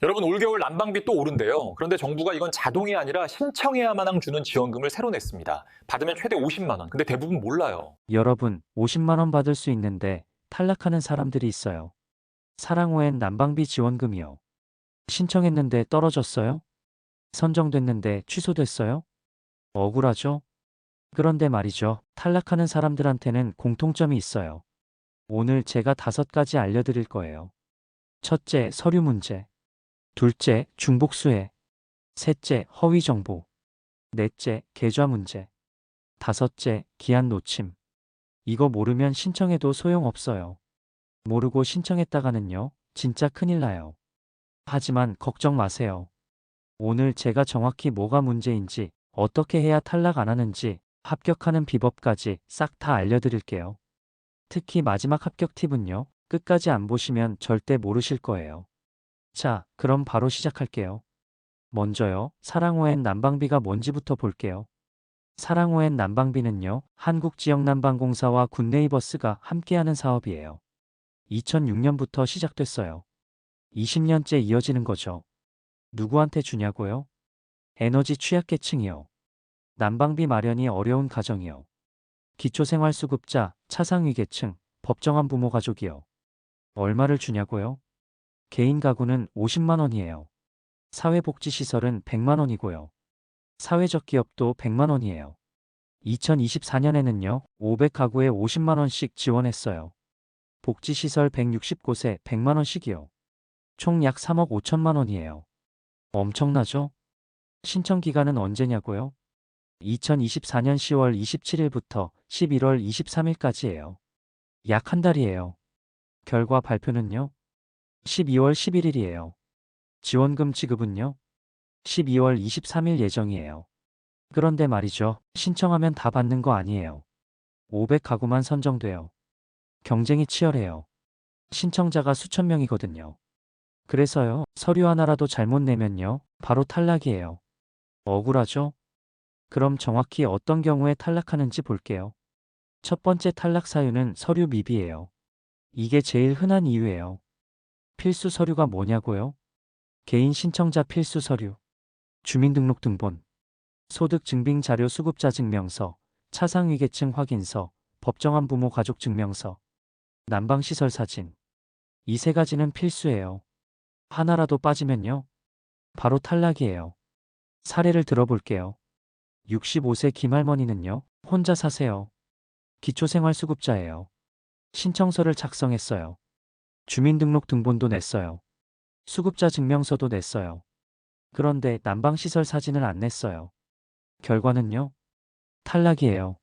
여러분 올겨울 난방비 또 오른대요. 그런데 정부가 이건 자동이 아니라 신청해야만 주는 지원금을 새로 냈습니다. 받으면 최대 50만 원. 근데 대부분 몰라요. 여러분, 50만 원 받을 수 있는데 탈락하는 사람들이 있어요. 사랑호엔 난방비 지원금이요. 신청했는데 떨어졌어요? 선정됐는데 취소됐어요? 억울하죠? 그런데 말이죠. 탈락하는 사람들한테는 공통점이 있어요. 오늘 제가 다섯 가지 알려드릴 거예요. 첫째, 서류 문제. 둘째, 중복수혜. 셋째, 허위 정보. 넷째, 계좌 문제. 다섯째, 기한 놓침. 이거 모르면 신청해도 소용없어요. 모르고 신청했다가는요, 진짜 큰일 나요. 하지만 걱정 마세요. 오늘 제가 정확히 뭐가 문제인지, 어떻게 해야 탈락 안 하는지, 합격하는 비법까지 싹 다 알려드릴게요. 특히 마지막 합격 팁은요, 끝까지 안 보시면 절대 모르실 거예요. 자, 그럼 바로 시작할게요. 먼저요, 사랑 호엔 난방비가 뭔지부터 볼게요. 사랑 호엔 난방비는요, 한국지역난방공사와 굿네이버스가 함께하는 사업이에요. 2006년부터 시작됐어요. 20년째 이어지는 거죠. 누구한테 주냐고요? 에너지 취약계층이요. 난방비 마련이 어려운 가정이요. 기초생활수급자, 차상위계층, 법정한 부모 가족이요. 얼마를 주냐고요? 개인 가구는 50만 원이에요. 사회복지시설은 100만 원이고요. 사회적 기업도 100만 원이에요. 2024년에는요, 500가구에 50만 원씩 지원했어요. 복지시설 160곳에 100만 원씩이요. 총 약 3억 5천만 원이에요. 엄청나죠? 신청 기간은 언제냐고요? 2024년 10월 27일부터 11월 23일까지예요. 약 한 달이에요. 결과 발표는요? 12월 11일이에요. 지원금 지급은요? 12월 23일 예정이에요. 그런데 말이죠. 신청하면 다 받는 거 아니에요. 500가구만 선정돼요. 경쟁이 치열해요. 신청자가 수천 명이거든요. 그래서요, 서류 하나라도 잘못 내면요, 바로 탈락이에요. 억울하죠? 그럼 정확히 어떤 경우에 탈락하는지 볼게요. 첫 번째 탈락 사유는 서류 미비예요. 이게 제일 흔한 이유예요. 필수 서류가 뭐냐고요? 개인 신청자 필수 서류, 주민등록등본, 소득증빙자료 수급자 증명서, 차상위계층 확인서, 법정한 부모 가족 증명서, 난방시설 사진. 이 세 가지는 필수예요. 하나라도 빠지면요. 바로 탈락이에요. 사례를 들어볼게요. 65세 김할머니는요. 혼자 사세요. 기초생활수급자예요. 신청서를 작성했어요. 주민등록등본도 냈어요. 수급자 증명서도 냈어요. 그런데 난방시설 사진을 안 냈어요. 결과는요? 탈락이에요.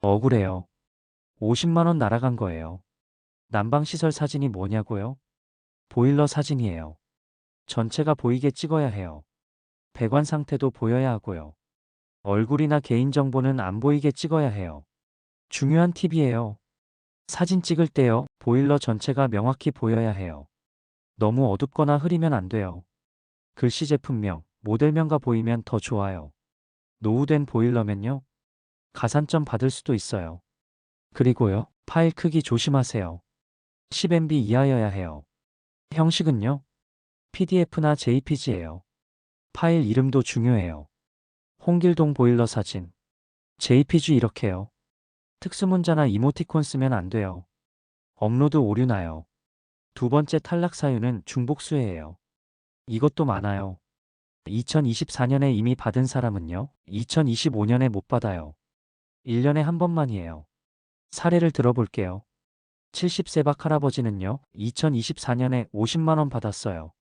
억울해요. 50만원 날아간 거예요. 난방시설 사진이 뭐냐고요? 보일러 사진이에요. 전체가 보이게 찍어야 해요. 배관 상태도 보여야 하고요. 얼굴이나 개인정보는 안 보이게 찍어야 해요. 중요한 팁이에요. 사진 찍을 때요, 보일러 전체가 명확히 보여야 해요. 너무 어둡거나 흐리면 안 돼요. 글씨 제품명, 모델명가 보이면 더 좋아요. 노후된 보일러면요, 가산점 받을 수도 있어요. 그리고요, 파일 크기 조심하세요. 10MB 이하여야 해요. 형식은요, PDF나 JPG예요. 파일 이름도 중요해요. 홍길동 보일러 사진. JPG 이렇게요. 특수문자나 이모티콘 쓰면 안 돼요. 업로드 오류 나요. 두 번째 탈락 사유는 중복수혜예요. 이것도 많아요. 2024년에 이미 받은 사람은요, 2025년에 못 받아요. 1년에 한 번만이에요. 사례를 들어볼게요. 70세 박 할아버지는요, 2024년에 50만원 받았어요.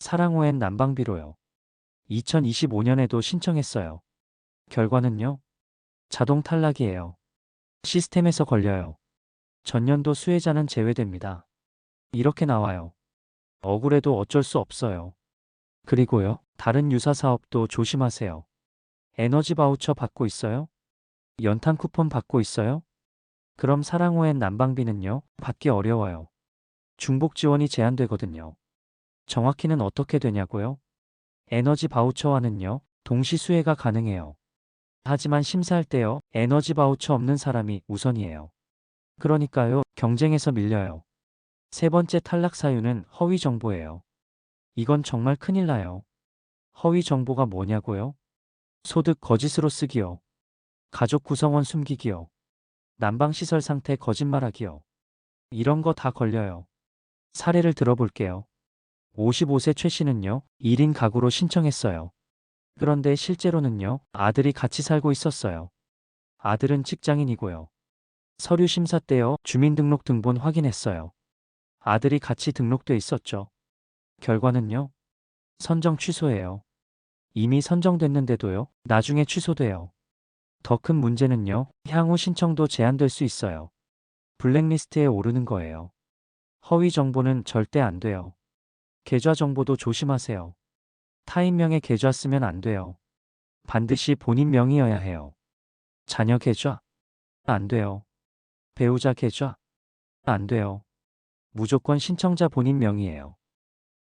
사랑호엔 난방비로요. 2025년에도 신청했어요. 결과는요, 자동 탈락이에요. 시스템에서 걸려요. 전년도 수혜자는 제외됩니다. 이렇게 나와요. 억울해도 어쩔 수 없어요. 그리고요, 다른 유사 사업도 조심하세요. 에너지 바우처 받고 있어요? 연탄 쿠폰 받고 있어요? 그럼 사랑호엔 난방비는요, 받기 어려워요. 중복 지원이 제한되거든요. 정확히는 어떻게 되냐고요? 에너지 바우처와는요, 동시 수혜가 가능해요. 하지만 심사할 때요, 에너지 바우처 없는 사람이 우선이에요. 그러니까요, 경쟁에서 밀려요. 세 번째 탈락 사유는 허위 정보예요. 이건 정말 큰일 나요. 허위 정보가 뭐냐고요? 소득 거짓으로 쓰기요. 가족 구성원 숨기기요. 난방시설 상태 거짓말하기요. 이런 거 다 걸려요. 사례를 들어볼게요. 55세 최 씨는요, 1인 가구로 신청했어요. 그런데 실제로는요, 아들이 같이 살고 있었어요. 아들은 직장인이고요. 서류 심사 때요, 주민등록 등본 확인했어요. 아들이 같이 등록돼 있었죠. 결과는요, 선정 취소예요. 이미 선정됐는데도요, 나중에 취소돼요. 더 큰 문제는요, 향후 신청도 제한될 수 있어요. 블랙리스트에 오르는 거예요. 허위 정보는 절대 안 돼요. 계좌 정보도 조심하세요. 타인 명의 계좌 쓰면 안 돼요. 반드시 본인 명의여야 해요. 자녀 계좌? 안 돼요. 배우자 계좌? 안 돼요. 무조건 신청자 본인 명의예요.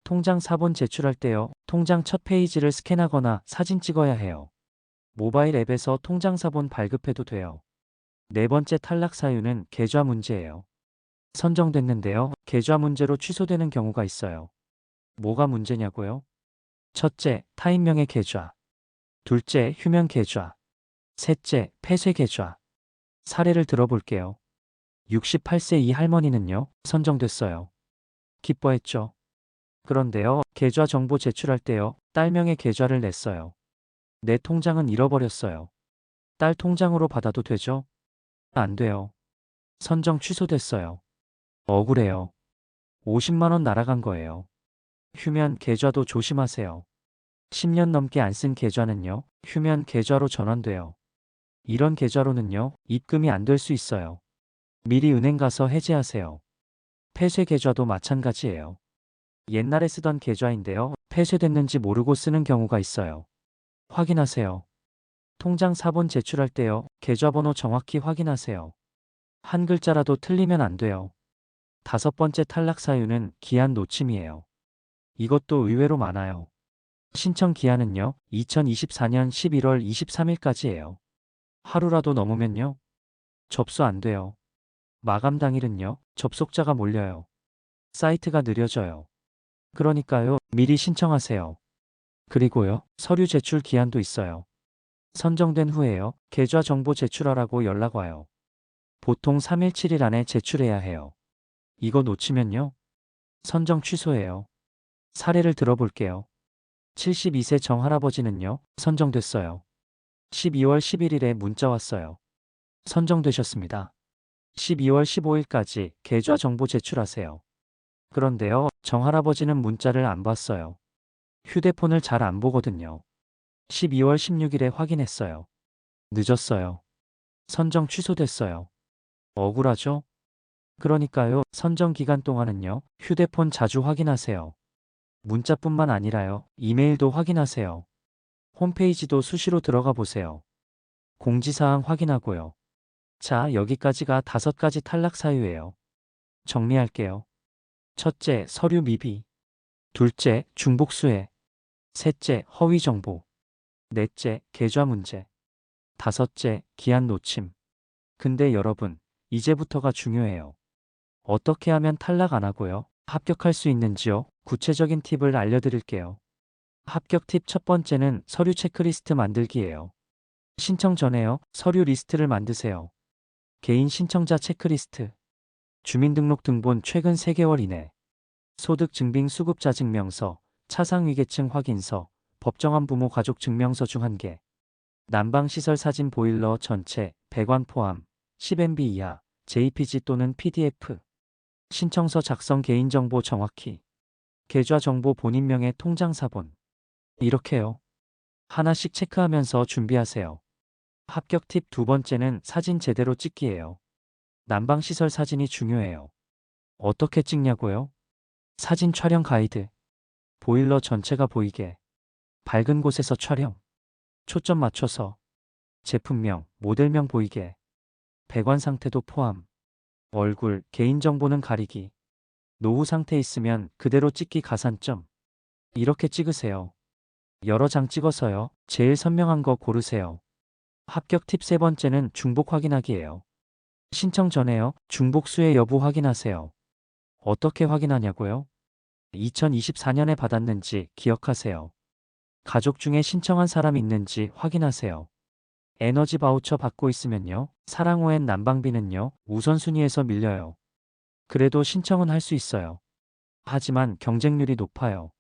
통장 사본 제출할 때요. 통장 첫 페이지를 스캔하거나 사진 찍어야 해요. 모바일 앱에서 통장 사본 발급해도 돼요. 네 번째 탈락 사유는 계좌 문제예요. 선정됐는데요. 계좌 문제로 취소되는 경우가 있어요. 뭐가 문제냐고요? 첫째, 타인명의 계좌. 둘째, 휴면 계좌. 셋째, 폐쇄 계좌. 사례를 들어볼게요. 68세 이 할머니는요, 선정됐어요. 기뻐했죠. 그런데요, 계좌 정보 제출할 때요, 딸명의 계좌를 냈어요. 내 통장은 잃어버렸어요. 딸 통장으로 받아도 되죠? 안 돼요. 선정 취소됐어요. 억울해요. 50만원 날아간 거예요. 휴면 계좌도 조심하세요. 10년 넘게 안 쓴 계좌는요, 휴면 계좌로 전환돼요. 이런 계좌로는요, 입금이 안 될 수 있어요. 미리 은행 가서 해지하세요. 폐쇄 계좌도 마찬가지예요. 옛날에 쓰던 계좌인데요, 폐쇄됐는지 모르고 쓰는 경우가 있어요. 확인하세요. 통장 사본 제출할 때요, 계좌번호 정확히 확인하세요. 한 글자라도 틀리면 안 돼요. 다섯 번째 탈락 사유는 기한 놓침이에요. 이것도 의외로 많아요. 신청 기한은요, 2024년 11월 23일까지예요. 하루라도 넘으면요, 접수 안 돼요. 마감 당일은요, 접속자가 몰려요. 사이트가 느려져요. 그러니까요, 미리 신청하세요. 그리고요, 서류 제출 기한도 있어요. 선정된 후에요, 계좌 정보 제출하라고 연락 와요. 보통 3일 7일 안에 제출해야 해요. 이거 놓치면요, 선정 취소해요. 사례를 들어볼게요. 72세 정 할아버지는요, 선정됐어요. 12월 11일에 문자 왔어요. 선정되셨습니다. 12월 15일까지 계좌 정보 제출하세요. 그런데요, 정 할아버지는 문자를 안 봤어요. 휴대폰을 잘 안 보거든요. 12월 16일에 확인했어요. 늦었어요. 선정 취소됐어요. 억울하죠? 그러니까요, 선정 기간 동안은요, 휴대폰 자주 확인하세요. 문자뿐만 아니라요, 이메일도 확인하세요. 홈페이지도 수시로 들어가 보세요. 공지사항 확인하고요. 자, 여기까지가 다섯 가지 탈락 사유예요. 정리할게요. 첫째, 서류 미비. 둘째, 중복수혜. 셋째, 허위 정보. 넷째, 계좌 문제. 다섯째, 기한 놓침. 근데 여러분, 이제부터가 중요해요. 어떻게 하면 탈락 안 하고요? 합격할 수 있는지요? 구체적인 팁을 알려드릴게요. 합격 팁 첫 번째는 서류 체크리스트 만들기예요. 신청 전에요, 서류 리스트를 만드세요. 개인 신청자 체크리스트. 주민등록 등본 최근 3개월 이내. 소득 증빙 수급자 증명서, 차상 위계층 확인서, 법정한 부모 가족 증명서 중 한 개. 난방시설 사진 보일러 전체, 배관 포함, 10MB 이하, JPG 또는 PDF. 신청서 작성 개인정보 정확히. 계좌 정보 본인 명의 통장 사본. 이렇게요. 하나씩 체크하면서 준비하세요. 합격 팁 두 번째는 사진 제대로 찍기예요. 난방시설 사진이 중요해요. 어떻게 찍냐고요? 사진 촬영 가이드. 보일러 전체가 보이게. 밝은 곳에서 촬영. 초점 맞춰서. 제품명, 모델명 보이게. 배관 상태도 포함. 얼굴, 개인정보는 가리기. 노후 상태 있으면 그대로 찍기 가산점. 이렇게 찍으세요. 여러 장 찍어서요. 제일 선명한 거 고르세요. 합격 팁 세 번째는 중복 확인하기예요. 신청 전에요. 중복 수혜 여부 확인하세요. 어떻게 확인하냐고요? 2024년에 받았는지 기억하세요. 가족 중에 신청한 사람 있는지 확인하세요. 에너지 바우처 받고 있으면요. 사랑호엔 난방비는요. 우선순위에서 밀려요. 그래도 신청은 할 수 있어요. 하지만 경쟁률이 높아요.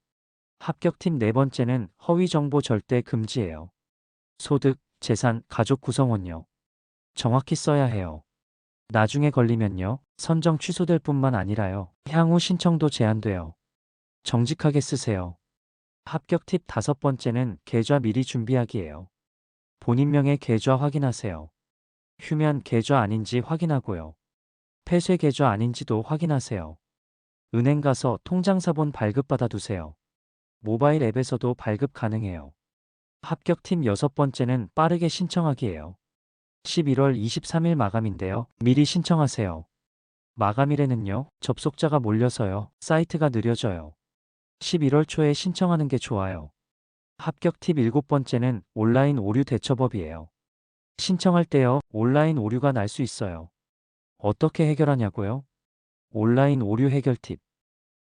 합격팀 네 번째는 허위 정보 절대 금지예요. 소득, 재산, 가족 구성원요. 정확히 써야 해요. 나중에 걸리면요. 선정 취소될 뿐만 아니라요. 향후 신청도 제한돼요. 정직하게 쓰세요. 합격 팁 다섯 번째는 계좌 미리 준비하기예요. 본인 명의 계좌 확인하세요. 휴면 계좌 아닌지 확인하고요. 폐쇄 계좌 아닌지도 확인하세요. 은행 가서 통장 사본 발급 받아 두세요. 모바일 앱에서도 발급 가능해요. 합격 팀 여섯 번째는 빠르게 신청하기예요. 11월 23일 마감인데요. 미리 신청하세요. 마감일에는요, 접속자가 몰려서요, 사이트가 느려져요. 11월 초에 신청하는 게 좋아요. 합격 팁 일곱 번째는 온라인 오류 대처법이에요. 신청할 때요, 온라인 오류가 날 수 있어요. 어떻게 해결하냐고요? 온라인 오류 해결 팁.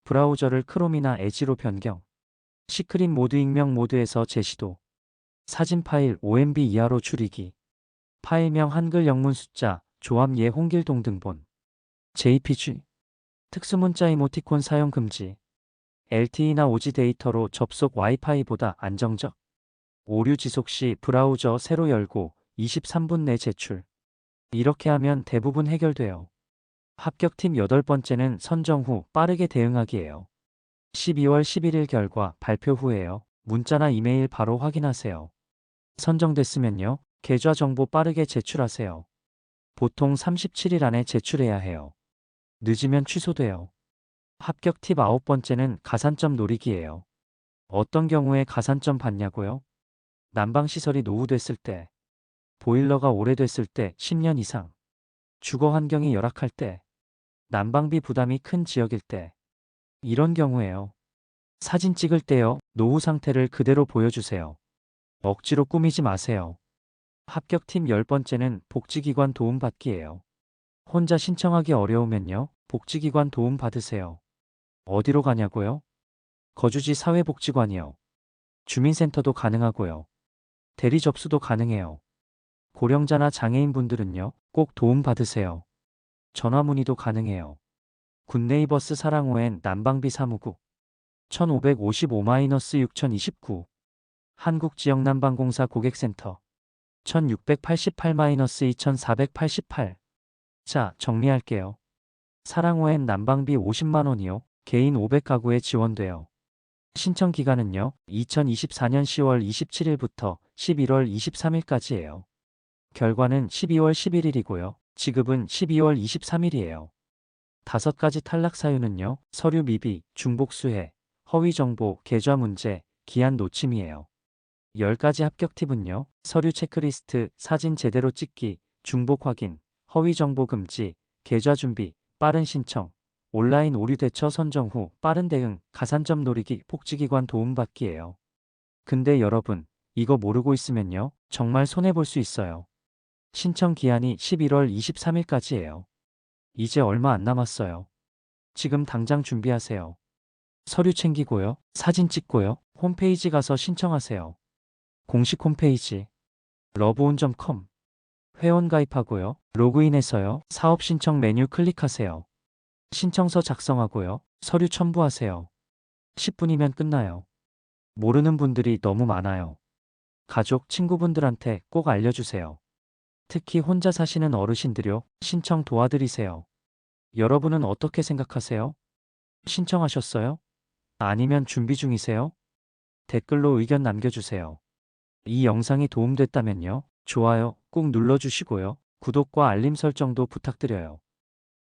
브라우저를 크롬이나 에지로 변경. 시크릿 모드 익명 모드에서 재시도. 사진 파일 5MB 이하로 줄이기. 파일명 한글 영문 숫자, 조합 예 홍길동 등본. JPG. 특수문자 이모티콘 사용 금지. LTE나 오지 데이터로 접속 와이파이보다 안정적. 오류 지속 시 브라우저 새로 열고 23분 내 제출. 이렇게 하면 대부분 해결돼요. 합격팀 여덟 번째는 선정 후 빠르게 대응하기예요. 12월 11일 결과 발표 후에요. 문자나 이메일 바로 확인하세요. 선정됐으면요. 계좌 정보 빠르게 제출하세요. 보통 37일 안에 제출해야 해요. 늦으면 취소돼요. 합격 팁 아홉 번째는 가산점 노리기예요. 어떤 경우에 가산점 받냐고요? 난방시설이 노후됐을 때, 보일러가 오래됐을 때 10년 이상, 주거 환경이 열악할 때, 난방비 부담이 큰 지역일 때, 이런 경우에요. 사진 찍을 때요, 노후 상태를 그대로 보여주세요. 억지로 꾸미지 마세요. 합격 팀 열 번째는 복지기관 도움 받기예요. 혼자 신청하기 어려우면요, 복지기관 도움 받으세요. 어디로 가냐고요? 거주지 사회복지관이요. 주민센터도 가능하고요. 대리 접수도 가능해요. 고령자나 장애인분들은요, 꼭 도움 받으세요. 전화 문의도 가능해요. 굿네이버스 사랑호엔 난방비 사무국 1555-6029 한국지역난방공사 고객센터 1688-2488 자, 정리할게요. 사랑호엔 난방비 50만 원이요. 개인 500가구에 지원돼요. 신청 기간은요. 2024년 10월 27일부터 11월 23일까지예요. 결과는 12월 11일이고요. 지급은 12월 23일이에요. 다섯 가지 탈락 사유는요. 서류 미비, 중복 수혜, 허위 정보, 계좌 문제, 기한 놓침이에요. 10가지 합격 팁은요. 서류 체크리스트, 사진 제대로 찍기, 중복 확인, 허위 정보 금지, 계좌 준비, 빠른 신청, 온라인 오류 대처 선정 후 빠른 대응, 가산점 노리기, 복지기관 도움받기예요. 근데 여러분, 이거 모르고 있으면요. 정말 손해볼 수 있어요. 신청 기한이 11월 23일까지예요. 이제 얼마 안 남았어요. 지금 당장 준비하세요. 서류 챙기고요. 사진 찍고요. 홈페이지 가서 신청하세요. 공식 홈페이지 러브온.com 회원 가입하고요. 로그인해서요. 사업 신청 메뉴 클릭하세요. 신청서 작성하고요. 서류 첨부하세요. 10분이면 끝나요. 모르는 분들이 너무 많아요. 가족, 친구분들한테 꼭 알려주세요. 특히 혼자 사시는 어르신들요. 신청 도와드리세요. 여러분은 어떻게 생각하세요? 신청하셨어요? 아니면 준비 중이세요? 댓글로 의견 남겨주세요. 이 영상이 도움됐다면요. 좋아요 꾹 눌러주시고요. 구독과 알림 설정도 부탁드려요.